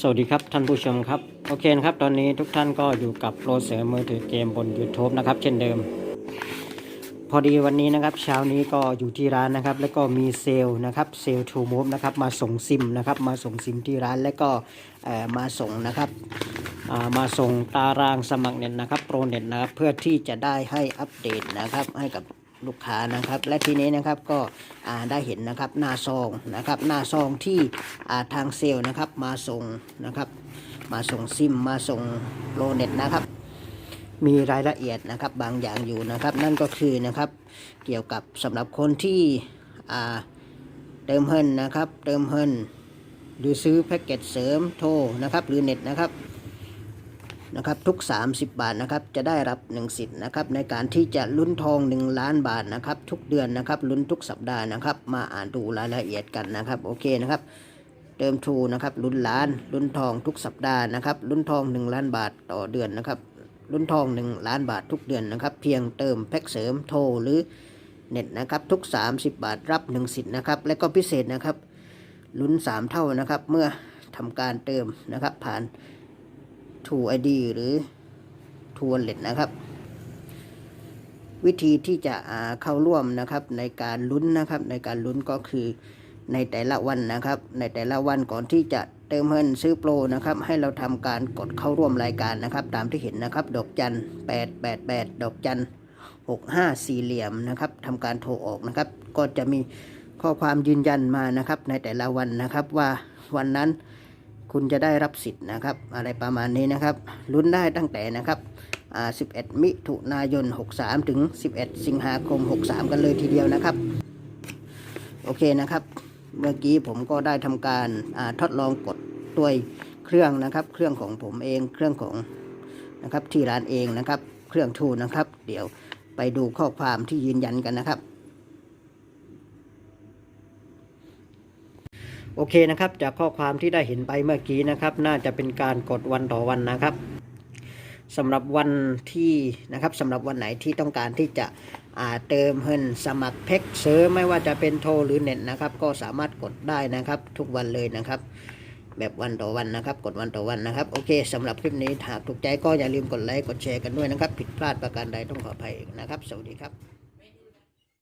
สวัสดีครับท่านผู้ชมครับ โอเคนะครับตอนนี้ทุกท่านก็อยู่กับโปรเสริมมือถือเกมบน YouTube นะครับเช่นเดิม พอดีวันนี้นะครับเช้านี้ก็อยู่ที่ร้านนะครับ แล้วก็มีเซลนะครับเซลทูมูฟนะครับมาส่งซิมนะครับมาส่งซิมที่ร้านแล้วก็มาส่งนะครับมาส่งตารางสมัครเน็ตนะครับโปรเน็ตนะครับเพื่อที่จะได้ให้อัปเดตนะครับให้กับ ลูกค้านะครับ และทีนี้นะครับก็ได้เห็นนะครับหน้าซองนะครับหน้าซองที่ทางเซลล์นะครับมาส่งนะครับมาส่งซิมมาส่งโปรเน็ตนะครับมีรายละเอียดนะครับบางอย่างอยู่นะครับ นั่นก็คือนะครับเกี่ยวกับสำหรับคนที่เติมเฮินนะครับ เติมเฮินหรือซื้อแพ็กเกจเสริมโทรนะครับหรือเน็ตนะครับ นะครับทุก 30 บาทนะครับจะได้รับ 1 สิทธิ์นะครับในการที่จะลุ้นทอง 1 ล้านบาทนะครับทุกเดือนนะครับลุ้นทุกสัปดาห์นะครับมาอ่านดูรายละเอียดกันนะครับโอเคนะครับเติมทูนะครับลุ้นล้านลุ้นทองทุกสัปดาห์นะครับลุ้นทอง 1 ล้านบาทต่อเดือนนะครับลุ้นทอง 1 ล้านบาททุกเดือนนะครับเพียงเติมแพ็กเสริมโทรหรือเน็ตนะครับทุก 30 บาทรับ 1 สิทธิ์นะครับและก็พิเศษนะครับลุ้น 3 เท่านะครับเมื่อทำการเติมนะครับผ่าน True ID หรือ True Wallet นะครับ วิธีที่จะเข้าร่วมนะครับในการลุ้นนะครับ ในการลุ้นก็คือในแต่ละวันนะครับ ในแต่ละวันก่อนที่จะเติมเงินซื้อโปรนะครับ ให้เราทำการกดเข้าร่วมรายการนะครับ ตามที่เห็นนะครับ ดอกจัน888ดแปดดอกจัน65สี่เหลี่ยมนะครับทำการโทรออกนะครับ ก็จะมีข้อความยืนยันมานะครับ ในแต่ละวันนะครับว่าวันนั้น คุณจะได้รับสิทธิ์นะครับ อะไรประมาณนี้นะครับลุ้นได้ตั้งแต่นะครับ11 มิถุนายน 63 ถึง 11 สิงหาคม 63 กันเลยทีเดียวนะครับ โอเคนะครับ เมื่อกี้ผมก็ได้ทำการทดลองกดด้วยเครื่องนะครับ เครื่องของผมเองเครื่องของนะครับที่ร้านเองนะครับ เครื่องทูนะครับ เดี๋ยวไปดูข้อความที่ยืนยันกันนะครับ โอเคนะครับ จากข้อความที่ได้เห็นไปเมื่อกี้นะครับ น่าจะเป็นการกดวันต่อวันนะครับสำหรับวันที่นะครับสำหรับวันไหนที่ต้องการที่จะเติมเงินสมัครแพ็กเสริมไม่ว่าจะเป็นโทรหรือเน็ตนะครับ ก็สามารถกดได้นะครับ ทุกวันเลยนะครับ แบบวันต่อวันนะครับ กดวันต่อวันนะครับ โอเคสำหรับคลิปนี้หากถูกใจก็อย่าลืมกดไลค์กดแชร์กันด้วยนะครับ ผิดพลาดประการใดต้องขออภัยนะครับ สวัสดีครับ